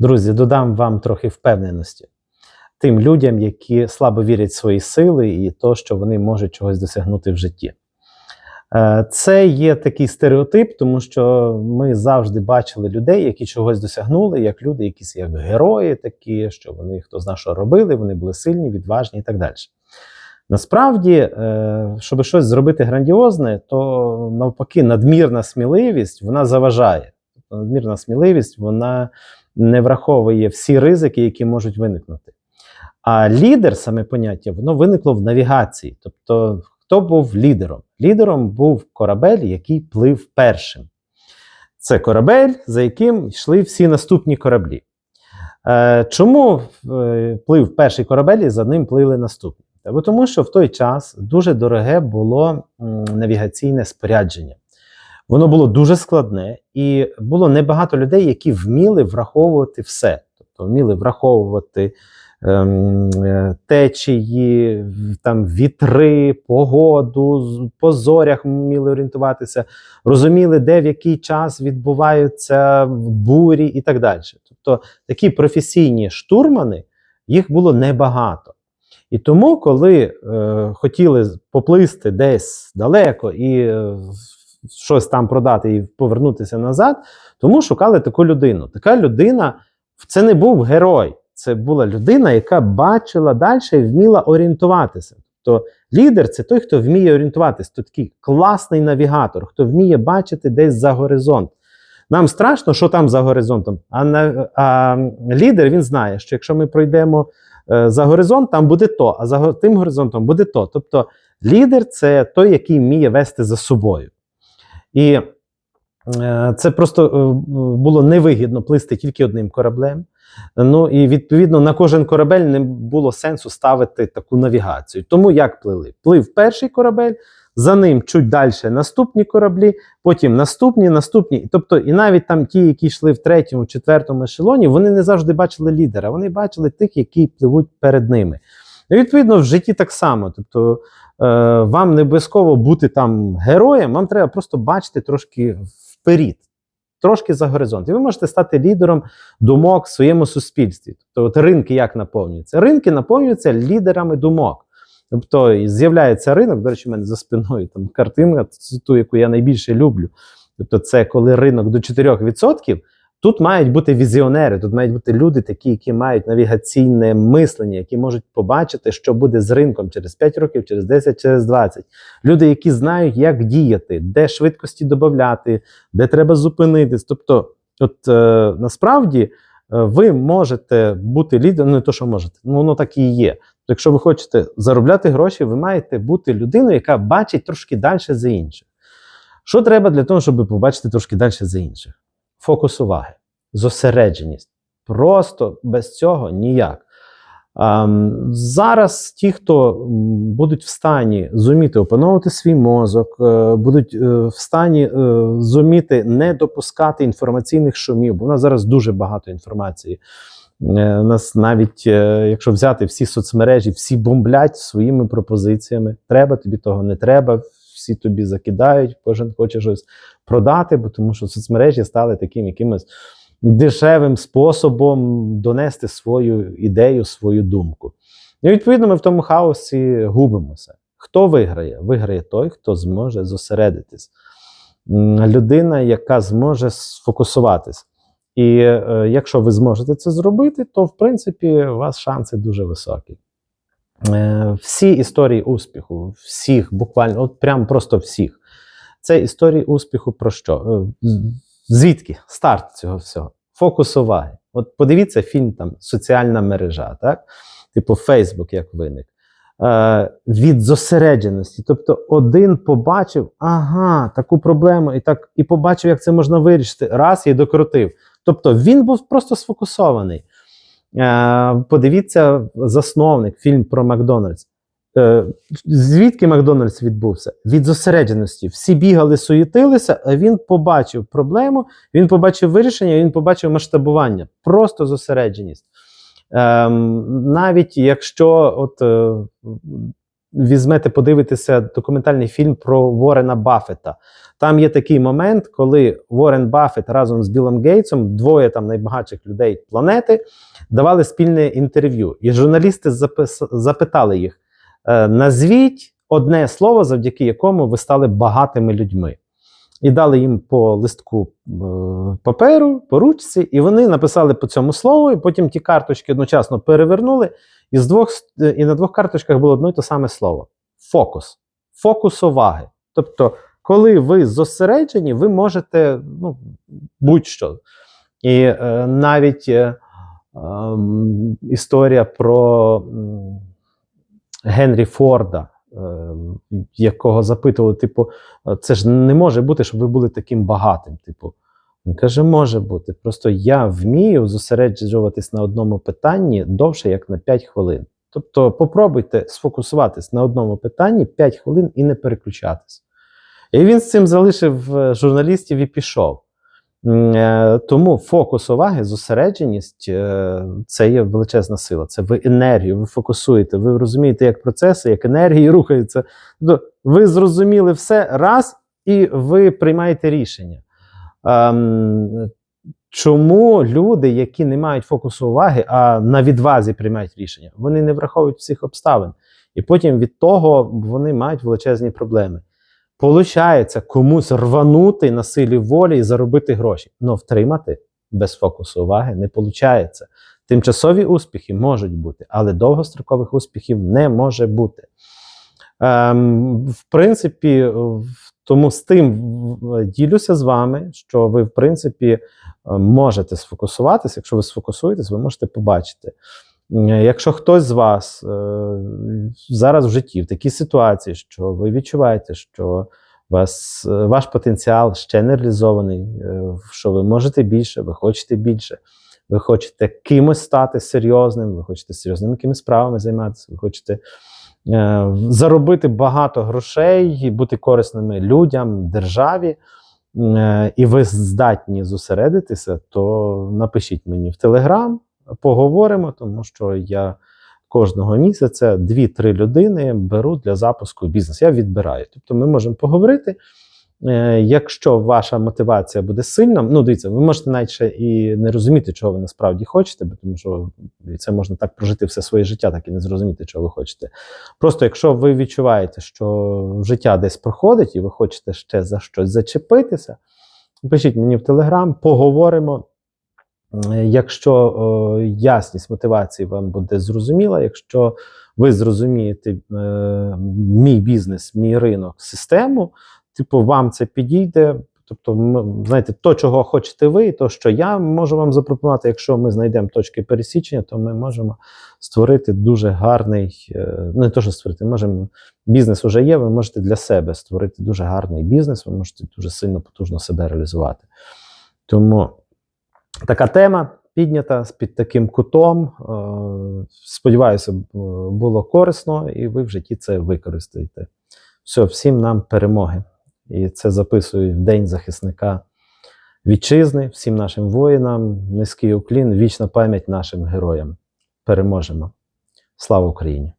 Друзі, додам вам трохи впевненості тим людям, які слабо вірять в свої сили і то, що вони можуть чогось досягнути в житті. Е, Це є такий стереотип, тому що ми завжди бачили людей, які чогось досягнули, як люди, якісь як герої, такі, що вони хто зна, що робили, вони були сильні, відважні і так далі. Насправді, е, щоб щось зробити грандіозне, то навпаки, надмірна сміливість вона заважає. Тобто надмірна сміливість вона не враховує всі ризики, які можуть виникнути. А лідер, саме поняття, воно виникло в навігації. Тобто, хто був лідером? Лідером був корабель, який плив першим. Це корабель, за яким йшли всі наступні кораблі. Е, чому е, плив перший корабель і за ним плили наступні? Тому, що в той час дуже дороге було навігаційне спорядження. Воно було дуже складне, і було небагато людей, які вміли враховувати все. Тобто вміли враховувати ем, е, течії, там, вітри, погоду, по зорях вміли орієнтуватися, розуміли, де в який час відбуваються бурі і так далі. Тобто такі професійні штурмани, їх було небагато. І тому, коли е, хотіли поплисти десь далеко і е, щось там продати і повернутися назад, тому шукали таку людину. Така людина це не був герой, це була людина, яка бачила далі і вміла орієнтуватися. Тобто лідер це той, хто вміє орієнтуватися, то такий класний навігатор, хто вміє бачити десь за горизонт. Нам страшно, що там за горизонтом. А, на, а лідер він знає, що якщо ми пройдемо е, за горизонт, там буде то, а за тим горизонтом буде то. Тобто лідер це той, який вміє вести за собою. І е, це просто е, було невигідно плисти тільки одним кораблем. Ну і відповідно на кожен корабель не було сенсу ставити таку навігацію. Тому як плили? Плив перший корабель, за ним чуть далі наступні кораблі, потім наступні, наступні. Тобто, і навіть там ті, які йшли в третьому, четвертому ешелоні, вони не завжди бачили лідера, вони бачили тих, які пливуть перед ними. І відповідно в житті так само. Тобто, вам не обов'язково бути там героєм, вам треба просто бачити трошки вперед, трошки за горизонт. І ви можете стати лідером думок в своєму суспільстві. Тобто, от ринки як наповнюються? Ринки наповнюються лідерами думок. Тобто з'являється ринок, до речі, в мене за спиною там картинка, ту, яку я найбільше люблю. Тобто, це коли ринок до 4%, тут мають бути візіонери, тут мають бути люди, такі, які мають навігаційне мислення, які можуть побачити, що буде з ринком через 5 років, через 10, через 20. Люди, які знають, як діяти, де швидкості додати, де треба зупинитись. Тобто, от е, насправді е, ви можете бути лідером, не то, що можете, ну воно так і є. Якщо ви хочете заробляти гроші, ви маєте бути людиною, яка бачить трошки далі за інших. Що треба для того, щоб побачити трошки далі за інших? Фокус уваги, зосередженість. Просто без цього ніяк. Ем, зараз ті, хто будуть в стані зуміти опановувати свій мозок, е, будуть е, в стані е, зуміти не допускати інформаційних шумів, бо в нас зараз дуже багато інформації. У нас навіть, якщо взяти всі соцмережі, всі бомблять своїми пропозиціями. Треба тобі того, не треба. Всі тобі закидають, кожен хоче щось продати, бо тому що соцмережі стали таким якимось дешевим способом донести свою ідею, свою думку. І відповідно ми в тому хаосі губимося. Хто виграє? Виграє той, хто зможе зосередитись. Людина, яка зможе сфокусуватись. І е, якщо ви зможете це зробити, то в принципі у вас шанси дуже високі. Е, всі історії успіху, всіх, буквально, от прям просто всіх. Це історії успіху про що? Е, Звідки старт цього всього? Фокус уваги. От подивіться фільм там Соціальна мережа, так? Типу Фейсбук, як виник. Е, від зосередженості. Тобто, один побачив, ага, таку проблему, і так і побачив, як це можна вирішити. Раз і докрутив. Тобто він був просто сфокусований. Е, подивіться, засновник, фільм про Макдональдс. Е, звідки Макдональдс відбувся? Від зосередженості. Всі бігали, суєтилися, а він побачив проблему, він побачив вирішення, він побачив масштабування. Просто зосередженість. Ем, навіть якщо от, е, візьмете, подивитися документальний фільм про Ворена Баффета. Там є такий момент, коли Ворен Баффет разом з Білом Гейтсом, двоє там найбагатших людей планети, давали спільне інтерв'ю. І журналісти запис... запитали їх: е, назвіть одне слово, завдяки якому ви стали багатими людьми. І дали їм по листку е, паперу, по ручці, і вони написали по цьому слову, і потім ті карточки одночасно перевернули, і, з двох, е, і на двох карточках було одно й те саме слово: фокус. Фокус уваги. Тобто, коли ви зосереджені, ви можете ну, будь-що. І е, навіть е, ем, історія про Генрі Форда, е, якого запитували, типу, це ж не може бути, щоб ви були таким багатим. Типу, він каже, може бути. Просто я вмію зосереджуватись на одному питанні довше, як на 5 хвилин. Тобто, попробуйте сфокусуватись на одному питанні 5 хвилин і не переключатись. І він з цим залишив е, журналістів і пішов. Е, Тому фокус уваги, зосередженість е, це є величезна сила. Це ви енергію, ви фокусуєте, ви розумієте, як процеси, як енергії рухаються. Тобто ви зрозуміли все раз, і ви приймаєте рішення. Ем, Чому люди, які не мають фокусу уваги, а на відвазі приймають рішення, вони не враховують всіх обставин. І потім від того вони мають величезні проблеми. Получається комусь рванути на силі волі і заробити гроші. Но втримати без фокусу уваги не виходить. Тимчасові успіхи можуть бути, але довгострокових успіхів не може бути. Ем, в принципі, в- тому з тим ділюся з вами, що ви, в принципі, е, можете сфокусуватися. Якщо ви сфокусуєтесь, ви можете побачити. Якщо хтось з вас е, зараз в житті в такій ситуації, що ви відчуваєте, що вас, е, ваш потенціал ще не реалізований, що ви можете більше, ви хочете більше, ви хочете кимось стати серйозним, ви хочете серйозними якимись справами займатися, ви хочете заробити багато грошей бути корисними людям, державі, е, і ви здатні зосередитися, то напишіть мені в Телеграм, поговоримо, тому що я кожного місяця 2-3 людини беру для запуску бізнесу. Я відбираю. Тобто ми можемо поговорити. Е, Якщо ваша мотивація буде сильна, ну дивіться, ви можете навіть ще і не розуміти, чого ви насправді хочете, бо тому що це можна так прожити все своє життя, так і не зрозуміти, чого ви хочете. Просто якщо ви відчуваєте, що життя десь проходить, і ви хочете ще за щось зачепитися, пишіть мені в Телеграм, поговоримо. Е, Якщо е, ясність мотивації вам буде зрозуміла, якщо ви зрозумієте е, мій бізнес, мій ринок, систему, типу, вам це підійде. Тобто, знаєте, то, чого хочете ви, і то, що я можу вам запропонувати, якщо ми знайдемо точки пересічення, то ми можемо створити дуже гарний, е, не то, що створити, можемо, бізнес вже є, ви можете для себе створити дуже гарний бізнес, ви можете дуже сильно потужно себе реалізувати. Тому така тема піднята під таким кутом. Е, Сподіваюся, було корисно, і ви в житті це використаєте. Все, всім нам перемоги. І це записую в День захисника вітчизни, всім нашим воїнам, низький уклін, вічна пам'ять нашим героям. Переможемо. Слава Україні!